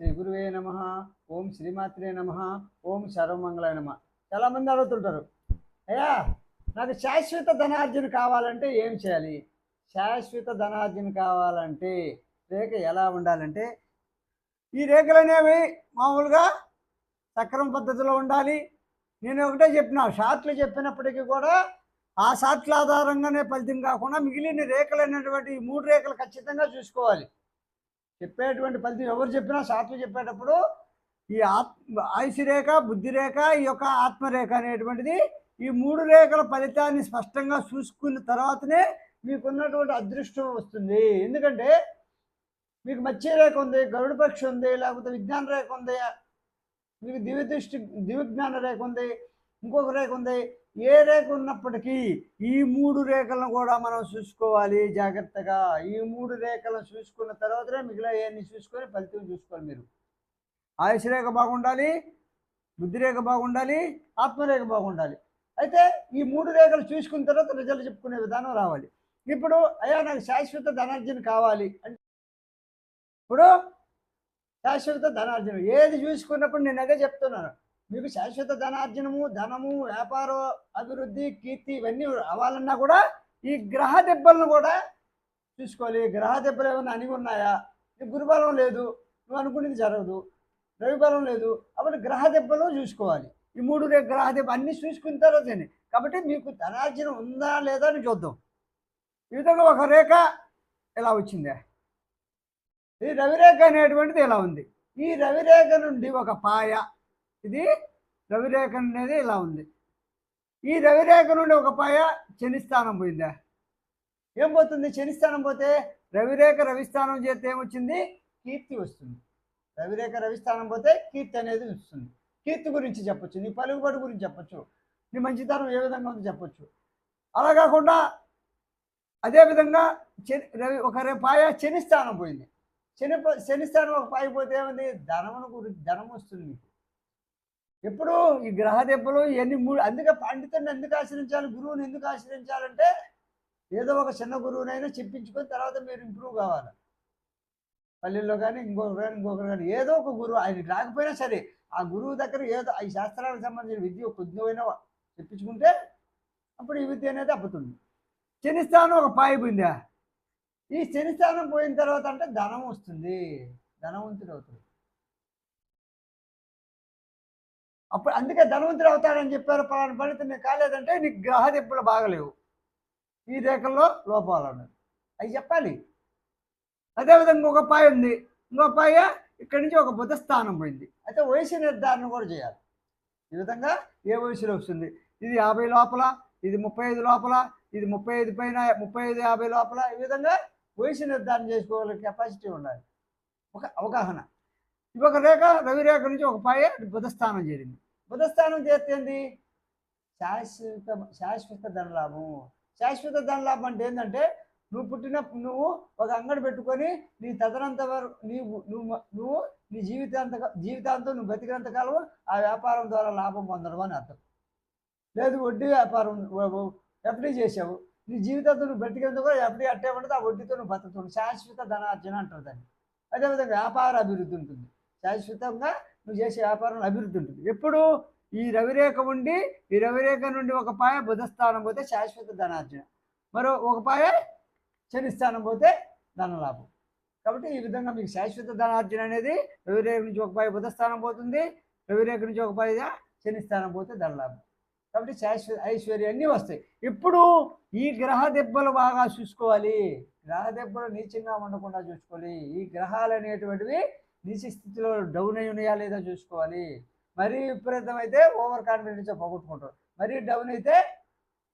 శ్రీ గురువే నమ. ఓం శ్రీమాత్రే నమ. ఓం సర్వమంగళ నమ. చాలామంది అడుగుతుంటారు అయ్యా నాకు శాశ్వత ధనార్జన కావాలంటే ఏం చేయాలి? శాశ్వత ధనార్జన కావాలంటే రేఖ ఎలా ఉండాలంటే ఈ రేఖలు అనేవి మామూలుగా సక్రమ పద్ధతిలో ఉండాలి. నేను ఒకటే చెప్పిన షార్ట్లు చెప్పినప్పటికీ కూడా ఆ షార్ట్ల ఆధారంగానే ఫలితం కాకుండా మిగిలిన రేఖలు అనేటువంటి మూడు రేఖలు ఖచ్చితంగా చూసుకోవాలి. చెప్పేటువంటి ఫలితం ఎవరు చెప్పినా షార్ట్లు చెప్పేటప్పుడు ఈ ఆత్మ ఆయుష్ రేఖ బుద్ధి రేఖ ఈ యొక్క ఆత్మరేఖ అనేటువంటిది ఈ మూడు రేఖల ఫలితాన్ని స్పష్టంగా చూసుకున్న తర్వాతనే మీకున్నటువంటి అదృష్టం వస్తుంది. ఎందుకంటే మీకు మత్స్య రేఖ ఉంది గరుడ పక్షి ఉంది లేకపోతే విజ్ఞాన రేఖ ఉంది మీకు దివ్య దృష్టి దివ్యజ్ఞాన రేఖ ఉంది ఇంకొక రేఖ ఉంది. ఏ రేఖ ఉన్నప్పటికీ ఈ మూడు రేఖలను కూడా మనం చూసుకోవాలి జాగ్రత్తగా. ఈ మూడు రేఖలను చూసుకున్న తర్వాతనే మిగిలిన చూసుకొని ఫలితం చూసుకోవాలి మీరు. ఆయుష్ రేఖ బాగుండాలి బుద్ధి రేఖ బాగుండాలి ఆత్మరేఖ బాగుండాలి. అయితే ఈ మూడు రేఖలు చూసుకున్న తర్వాత రిజల్ట్ చెప్పుకునే విధానం రావాలి. ఇప్పుడు అయ్యా నాకు శాశ్వత ధనార్జన కావాలి అంటే ఇప్పుడు శాశ్వత ధనార్జనం. ఏది చూసుకున్నప్పుడు నేను అదే చెప్తున్నాను. మీకు శాశ్వత ధనార్జనము ధనము వ్యాపారం అభివృద్ధి కీర్తి ఇవన్నీ అవ్వాలన్నా కూడా ఈ గ్రహ దెబ్బలను కూడా చూసుకోవాలి. గ్రహ దెబ్బలు ఏమైనా అనిగి ఉన్నాయా? నీకు గురుబలం లేదు. నువ్వు అనుకునేది జరగదు. రవిబలం లేదు. అప్పుడు గ్రహ దెబ్బలు చూసుకోవాలి. ఈ మూడు గ్రహ దెబ్బ అన్నీ చూసుకున్న తర్వాతనే. కాబట్టి మీకు ధనార్జన ఉందా లేదా అని చూద్దాం. ఈ విధంగా ఒక రేఖ ఎలా వచ్చిందే? ఈ రవిరేఖ అనేటువంటిది ఇలా ఉంది? ఈ రవిరేఖ నుండి ఒక పాయ ఇది రవిరేఖ అనేది ఇలా ఉంది. ఈ రవిరేఖ నుండి ఒక పాయ శనిస్థానం పోయిందా? ఏం పోతుంది? శనిస్థానం పోతే రవిరేఖ రవిస్థానం చేస్తే ఏమొచ్చింది? కీర్తి వస్తుంది. రవిరేఖ రవిస్థానం పోతే కీర్తి అనేది వస్తుంది. కీర్తి గురించి చెప్పొచ్చు. నీ పలుకుబడి గురించి చెప్పొచ్చు. నీ మంచితనం ఏ విధంగా ఉందో చెప్పొచ్చు. అలా కాకుండా అదేవిధంగా శని రవి ఒక పాయ శనిస్థానం పోయింది. శని శనిస్థానం ఒక పాయ పోతే ఏమైంది? ధనమును గురించి ధనం వస్తుంది మీకు. ఎప్పుడు ఈ గ్రహ దెబ్బలు ఇవన్నీ మూడు అందుకే పండితుడిని ఎందుకు ఆశ్రయించాలి? గురువుని ఎందుకు ఆశ్రయించాలంటే ఏదో ఒక చిన్న గురువునైనా చెప్పించుకొని తర్వాత మీరు ఇంప్రూవ్ కావాలి. పల్లెల్లో కానీ ఇంకొకరు కానీ ఇంకొకరు కానీ ఏదో ఒక గురువు ఆయన రాకపోయినా సరే ఆ గురువు దగ్గర ఏదో ఈ శాస్త్రాలకు సంబంధించిన విద్య కొద్దిగా చెప్పించుకుంటే అప్పుడు ఈ విద్య అనేది అప్పుతుంది శనిస్థానం ఒక పాయి పోయిందా? ఈ శనిస్థానం పోయిన తర్వాత అంటే ధనం వస్తుంది. ధనవంతుడు అవుతుంది అప్పుడు అందుకే ధనవంతుడు అవుతాడని చెప్పారు పలానా పండితుడు నీకు కాలేదంటే నీకు గ్రహ దెబ్బలు బాగలేవు. ఈ రేఖల్లో లోపాలు ఉన్నాయి అవి చెప్పాలి. అదేవిధంగా ఒక పాయ ఉంది. ఇంకో పాయ ఇక్కడి నుంచి ఒక బుద్ధ స్థానం పోయింది. అయితే వయసు నిర్ధారణ కూడా చేయాలి. ఈ విధంగా ఏ వయసులో వస్తుంది? ఇది యాభై లోపల ఇది ముప్పై ఐదు లోపల ఇది ముప్పై ఐదు పైన ముప్పై ఐదు యాభై లోపల. ఈ విధంగా వయసు నిర్ధారణ చేసుకోగల కెపాసిటీ ఉండాలి. ఒక అవగాహన. ఇవి ఒక రేఖ రవి రేఖ నుంచి ఒక పాయ బుధస్థానం చేరింది. బుధస్థానం చేస్తేంది శాశ్వత శాశ్వత ధనలాభం శాశ్వత ధనలాభం అంటే ఏంటంటే నువ్వు పుట్టిన నువ్వు ఒక అంగడి పెట్టుకొని నీ తదనంత వరకు నీవు నువ్వు నువ్వు నీ జీవితాంత జీవితాంతం నువ్వు బతికినంత కాలం ఆ వ్యాపారం ద్వారా లాభం పొందడం అని అర్థం. లేదు వడ్డీ వ్యాపారం ఎఫ్డీ చేసావు. నీ జీవితాంతం నువ్వు బతికినంత కూడా ఎఫ్డీ అట్టే ఉండదు ఆ వడ్డీతో నువ్వు బతుకుతుంది శాశ్వత ధనార్జన అంటారు దాన్ని. అదేవిధంగా వ్యాపార అభివృద్ధి ఉంటుంది. శాశ్వతంగా నువ్వు చేసే వ్యాపారంలో అభివృద్ధి ఉంటుంది. ఎప్పుడు ఈ రవిరేఖ ఉండి ఈ రవిరేఖ నుండి ఒక పాయ బుధస్థానం పోతే శాశ్వత ధనార్జన. మరో ఒక పాయ శనిస్థానం పోతే ధనలాభం. కాబట్టి ఈ విధంగా మీకు శాశ్వత ధనార్జన అనేది రవిరేఖ నుంచి ఒక పాయ బుధస్థానం పోతుంది రవిరేఖ నుంచి ఒక పాయ శనిస్థానం పోతే ధనలాభం. కాబట్టి శాశ్వత ఐశ్వర్యం అన్నీ వస్తాయి. ఇప్పుడు ఈ గ్రహ దెబ్బలు బాగా చూసుకోవాలి. గ్రహ దెబ్బలు నీచంగా ఉండకుండా చూసుకోవాలి. ఈ గ్రహాలు అనేటువంటివి నీచ స్థితిలో డౌన్ అయి ఉన్నాయా లేదా చూసుకోవాలి. మరీ విపరీతం అయితే ఓవర్ కాన్ఫిడెన్స్ పోగొట్టుకుంటారు. మరీ డౌన్ అయితే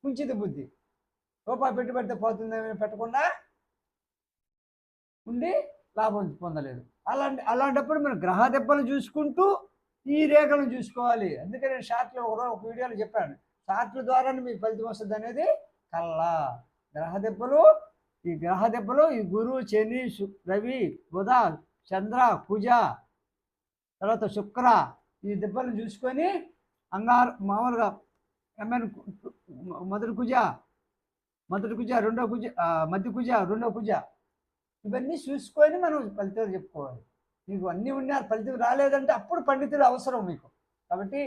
కుంచిత బుద్ధి. రూపాయి పెట్టుబడితే పోతుందేమని పెట్టకుండా ఉండి లాభం పొందలేదు. అలాంటి అలాంటప్పుడు మనం గ్రహ దెబ్బలు చూసుకుంటూ ఈ రేఖలను చూసుకోవాలి. అందుకే నేను షార్ట్లో ఒక ఒక వీడియోలో చెప్పాను. షార్ట్ల ద్వారానే మీకు ఫలితం వస్తుంది అనేది కల్లా గ్రహ దెబ్బలు ఈ గ్రహ దెబ్బలు ఈ గురు శని రవి బుధ చంద్ర కుజ తర్వాత శుక్ర ఈ దెబ్బలను చూసుకొని అంగారు మామూలుగా ఏమైనా మొదటి కుజ మొదటి కుజ రెండో కుజ మధ్య కుజ రెండో కుజ ఇవన్నీ చూసుకొని మనం ఫలితాలు చెప్పుకోవాలి. మీకు అన్నీ ఉన్నారు ఫలితం రాలేదంటే అప్పుడు పండితులు అవసరం మీకు. కాబట్టి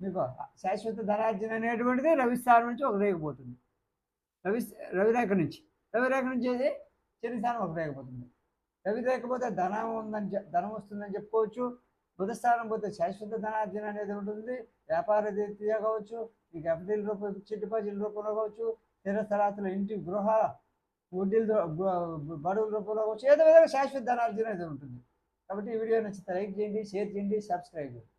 మీకు శాశ్వత ధనార్జన అనేటువంటిది రవిస్థానం నుంచి ఒక రేఖ పోతుంది. రవి రవిరేఖ నుంచి. రవిరేఖ నుంచి అది శని ఒక రేఖ పోతుంది. రవి లేకపోతే ధనం ఉందని ధనం వస్తుందని చెప్పుకోవచ్చు. బుధస్థానం పోతే శాశ్వత ధనార్జన అనేది ఉంటుంది. వ్యాపార రీత్యా కావచ్చు. మీకు ఎఫ్డీల రూపం ఫిక్స్డ్ డిపాజిట్ రూపంలో కావచ్చు. స్థిర ఇంటి గృహ వడ్డీల బడుగుల రూపంలో కావచ్చు. ఏదో విధంగా శాశ్వత ధనార్జన అనేది ఉంటుంది. కాబట్టి ఈ వీడియో నచ్చితే లైక్ చేయండి షేర్ చేయండి సబ్స్క్రైబ్ చేయండి.